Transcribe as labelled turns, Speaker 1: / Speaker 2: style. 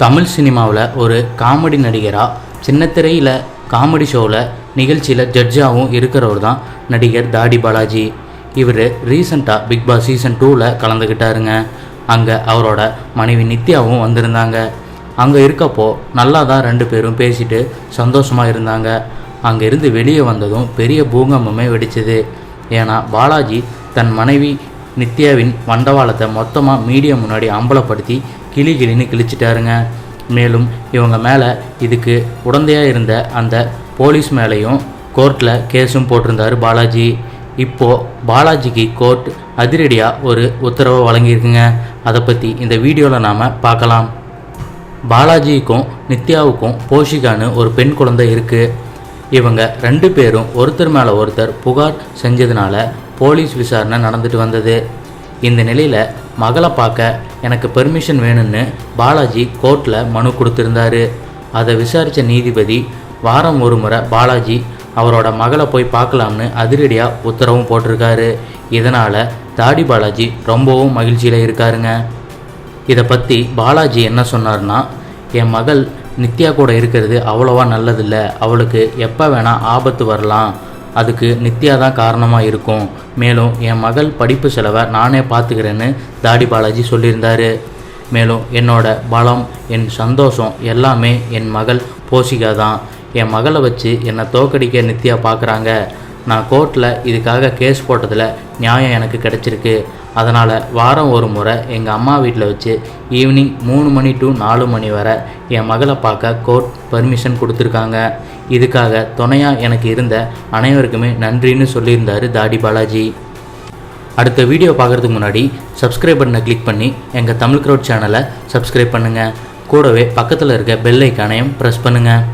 Speaker 1: தமிழ் சினிமாவில் ஒரு காமெடி நடிகராக சின்னத்திரையில் காமெடி ஷோவில் நிகழ்ச்சியில் ஜட்ஜாகவும் இருக்கிறவர் தான் நடிகர் தாடி பாலாஜி. இவர் ரீசண்டாக பிக் பாஸ் சீசன் டூவில் கலந்துக்கிட்டாருங்க அங்கே அவரோட மனைவி நித்யாவும் வந்திருந்தாங்க. அங்கே இருக்கப்போ நல்லா தான் ரெண்டு பேரும் பேசிட்டு சந்தோஷமாக இருந்தாங்க. அங்கேருந்து வெளியே வந்ததும் பெரிய பூகம்பமே வெடிச்சது. ஏன்னா பாலாஜி தன் மனைவி நித்யாவின் வண்டவாளத்தை மொத்தமாக மீடியா முன்னாடி அம்பலப்படுத்தி கிளி கிளின்னு கிழிச்சிட்டாருங்க. மேலும் இவங்க மேலே இதுக்கு உடந்தையாக இருந்த அந்த போலீஸ் மேலேயும் கோர்ட்டில் கேஸும் போட்டிருந்தாரு பாலாஜி. இப்போது பாலாஜிக்கு கோர்ட் அதிரடியாக ஒரு உத்தரவை வழங்கியிருக்குங்க. அதை பற்றி இந்த வீடியோவில் நாம் பார்க்கலாம். பாலாஜிக்கும் நித்யாவுக்கும் போஷிகான்னு ஒரு பெண் குழந்தை இருக்குது இவங்க ரெண்டு பேரும் ஒருத்தர் மேலே ஒருத்தர் புகார் செஞ்சதுனால போலீஸ் விசாரணை நடந்துட்டு வந்தது. இந்த நிலையில் மகளை பார்க்க எனக்கு பெர்மிஷன் வேணும்னு பாலாஜி கோர்ட்டில் மனு கொடுத்துருந்தாரு. அதை விசாரித்த நீதிபதி வாரம் ஒரு முறை பாலாஜி அவரோட மகளை போய் பார்க்கலாம்னு அதிரடியாக உத்தரவும் போட்டிருக்காரு. இதனால் தாடி பாலாஜி ரொம்பவும் மகிழ்ச்சியில் இருக்காருங்க. இதை பற்றி பாலாஜி என்ன சொன்னார்னா என் மகள் நித்யா கூட இருக்கிறது அவ்வளோவா நல்லதில்லை. அவளுக்கு எப்போ வேணால் ஆபத்து வரலாம். அதுக்கு நித்யா தான் காரணமாக இருக்கும். மேலும் என் மகள் படிப்பு செலவை நானே பார்த்துக்கிறேன்னு தாடி பாலாஜி சொல்லியிருந்தாரு. மேலும் என்னோட பலம் என் சந்தோஷம் எல்லாமே என் மகள் போஷிகா தான் என் மகளை வச்சு என்னை தோக்கடிக்க நித்யா பார்க்குறாங்க. நான் கோர்ட்டில் இதுக்காக கேஸ் போட்டதில் நியாயம் எனக்கு கிடச்சிருக்கு. அதனால் வாரம் ஒரு முறை எங்கள் அம்மா வீட்டில் வச்சு ஈவினிங் மூணு மணி டு நாலு மணி வரை என் மகளை பார்க்க கோர்ட் பர்மிஷன் கொடுத்துருக்காங்க. இதுக்காக துணையாக எனக்கு இருந்த அனைவருக்குமே நன்றின்னு சொல்லியிருந்தாரு தாடி பாலாஜி. அடுத்த வீடியோ பார்க்குறதுக்கு முன்னாடி சப்ஸ்கிரைப் பட்டனை கிளிக் பண்ணி எங்கள் தமிழ் க்ரௌட் சேனலை சப்ஸ்கிரைப் பண்ணுங்கள் கூடவே பக்கத்தில் இருக்க பெல் ஐக்கானையும் ப்ரெஸ் பண்ணுங்கள்